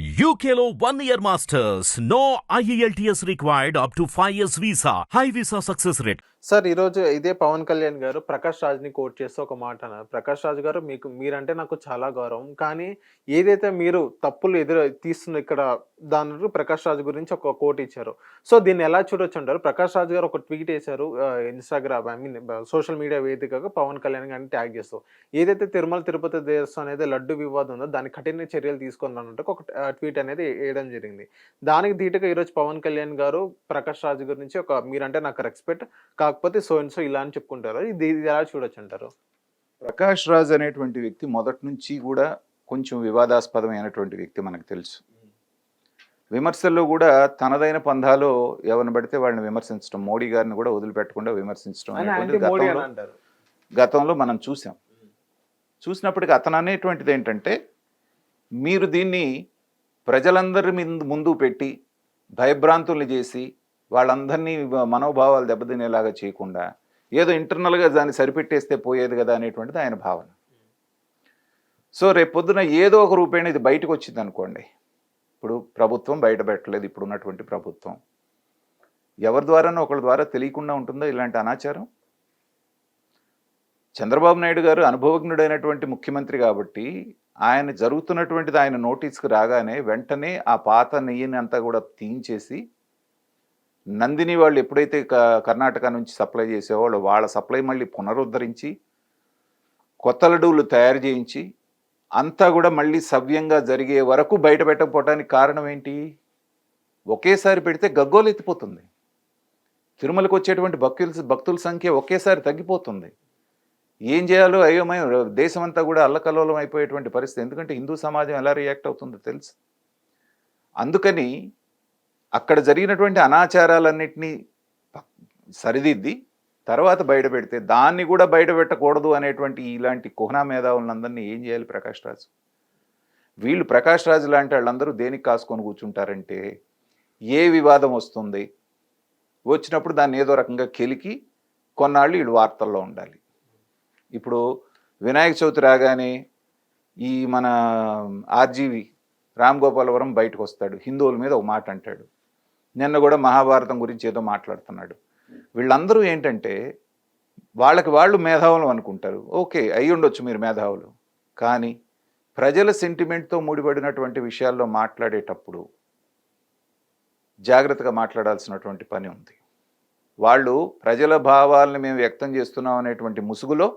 UKLO one year masters. No IELTS required up to five years visa. High visa success rate. Sir ఈరోజు ఇదే పవన్ కళ్యాణ్ గారు Prakash రాజ్ని coat చేస్తూ ఒక మాట అన్నారు. ప్రకాష్ రాజ్ గారు మీకు మీరంటే నాకు చాలా గౌరవం. కానీ ఏదైతే మీరు తప్పులు ఎదురు తీస్తున్న ఇక్కడ దాని ప్రకాష్ రాజ్ గురించి ఒక కోట్ ఇచ్చారు. సో దీన్ని ఎలా చూడొచ్చు అంటారు? ప్రకాష్ రాజ్ గారు ఒక ట్వీట్ వేశారు Instagram I mean social media వేదికగా పవన్ కళ్యాణ్ గారిని ట్యాగ్ చేస్తూ. ఏదైతే తిరుమల తిరుపతి దేవస్థానం అనేది లడ్డు వివాదం ఉందో దాని కఠిన చర్యలు తీసుకున్నట్టు ఒక ట్వీట్ అనేది వేయడం జరిగింది. దానికి ధీటుగా ఈరోజు పవన్ కళ్యాణ్ గారు ప్రకాష్ రాజ్ గురించి ఒక మీరంటే నాకు రెస్పెక్ట్ కాకపోతే సో అండ్ సో ఇలా అని చెప్పుకుంటారు. ఇది ఇది ఎలా చూడొచ్చు అంటారు ప్రకాష్ రాజ్ అనేటువంటి వ్యక్తి మొదటి నుంచి కూడా కొంచెం వివాదాస్పదమైనటువంటి వ్యక్తి మనకు తెలుసు. విమర్శల్లో కూడా తనదైన పంధాలో ఎవరిని పడితే వాళ్ళని విమర్శించడం మోడీ గారిని కూడా వదిలిపెట్టకుండా విమర్శించడం అనేటువంటిది గతంలో గతంలో మనం చూసాం. చూసినప్పటికీ అతను అనేటువంటిది ఏంటంటే మీరు దీన్ని ప్రజలందరి ముందు ముందు పెట్టి భయభ్రాంతుల్ని చేసి వాళ్ళందరినీ మనోభావాలు దెబ్బతినేలాగా చేయకుండా ఏదో ఇంటర్నల్గా దాన్ని సరిపెట్టేస్తే పోయేది కదా అనేటువంటిది ఆయన భావన. సో రేపు పొద్దున ఏదో ఒక రూపేణ ఇది బయటకు వచ్చింది అనుకోండి ఇప్పుడు ప్రభుత్వం బయట పెట్టలేదు ఇప్పుడు ఉన్నటువంటి ప్రభుత్వం. ఎవరి ద్వారానో ఒకరి ద్వారా తెలియకుండా ఉంటుందో ఇలాంటి అనాచారం? చంద్రబాబు నాయుడు గారు అనుభవజ్ఞుడైనటువంటి ముఖ్యమంత్రి కాబట్టి ఆయన జరుగుతున్నటువంటిది ఆయన నోటీస్కి రాగానే వెంటనే ఆ పాత నెయ్యిని అంతా కూడా తీయించేసి నందిని వాళ్ళు ఎప్పుడైతే క- కర్ణాటక నుంచి సప్లై చేసేవాళ్ళు వాళ్ళ సప్లై మళ్ళీ పునరుద్ధరించి కొత్త లడ్డూలు తయారు చేయించి అంతా కూడా మళ్ళీ సవ్యంగా జరిగే వరకు బయట పెట్టకపోవడానికి కారణం ఏంటి? ఒకేసారి పెడితే గగ్గోలెత్తిపోతుంది తిరుమలకు వచ్చేటువంటి భక్తుల భక్తుల సంఖ్య ఒకేసారి తగ్గిపోతుంది. ఏం చేయాలో అయోమయం దేశమంతా కూడా అల్లకల్లోలం అయిపోయేటువంటి పరిస్థితి. ఎందుకంటే హిందూ సమాజం ఎలా రియాక్ట్ అవుతుందో తెలుసు. అందుకని అక్కడ జరిగినటువంటి అనాచారాలన్నింటినీ సరిదిద్ది తర్వాత బయట పెడితే దాన్ని కూడా బయట పెట్టకూడదు అనేటువంటి ఇలాంటి కుహనా మేధావులందరినీ ఏం చేయాలి ప్రకాష్ రాజు? వీళ్ళు ప్రకాష్ రాజు లాంటి వాళ్ళందరూ దేనికి కాసుకొని కూర్చుంటారంటే ఏ వివాదం వస్తుంది? వచ్చినప్పుడు దాన్ని ఏదో రకంగా కెలికి కొన్నాళ్ళు వీళ్ళు వార్తల్లో ఉండాలి. ఇప్పుడు వినాయక చవితి రాగానే ఈ మన ఆర్జీవి రామ్ గోపాలవరం బయటకు వస్తాడు హిందువుల మీద ఒక మాట అంటాడు నిన్న కూడా మహాభారతం గురించి ఏదో మాట్లాడుతున్నాడు. వీళ్ళందరూ ఏంటంటే వాళ్ళకి వాళ్ళు మేధావులు అనుకుంటారు. ఓకే అయి ఉండొచ్చు మీరు మేధావులు. కానీ ప్రజల సెంటిమెంట్తో ముడిపడినటువంటి విషయాల్లో మాట్లాడేటప్పుడు జాగ్రత్తగా మాట్లాడాల్సినటువంటి పని ఉంది. వాళ్ళు ప్రజల భావాలను మేము వ్యక్తం చేస్తున్నాం అనేటువంటి ముసుగులో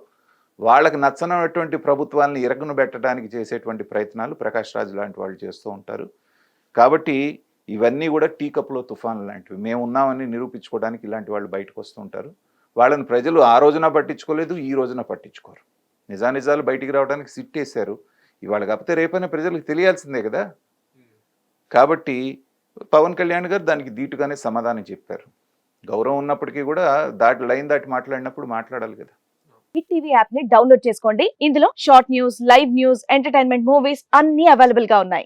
వాళ్ళకి నచ్చనటువంటి ప్రభుత్వాలను ఇరగను పెట్టడానికి చేసేటువంటి ప్రయత్నాలు ప్రకాష్ రాజు లాంటి వాళ్ళు చేస్తూ ఉంటారు. కాబట్టి ఇవన్నీ కూడా టీ కప్లో తుఫాన్ లాంటివి. మేము ఉన్నామని నిరూపించుకోవడానికి ఇలాంటి వాళ్ళు బయటకు వస్తుంటారు వాళ్ళని ప్రజలు ఆ రోజున పట్టించుకోలేదు ఈ రోజున పట్టించుకోరు. నిజానిజాలు బయటికి రావడానికి సిట్టేశారు. ఇవాళ కాకపోతే రేపైనా ప్రజలకు తెలియాల్సిందే కదా. కాబట్టి పవన్ కళ్యాణ్ గారు దానికి ధీటుగానే సమాధానం చెప్పారు. గౌరవం ఉన్నప్పటికీ కూడా దాటి లైన్ దాటి మాట్లాడినప్పుడు మాట్లాడాలి కదా. హిట్ టీవీ యాప్ని డౌన్లోడ్ చేసుకోండి. ఇందులో short news live news entertainment movies అన్ని అవైలబుల్గా ఉన్నాయి.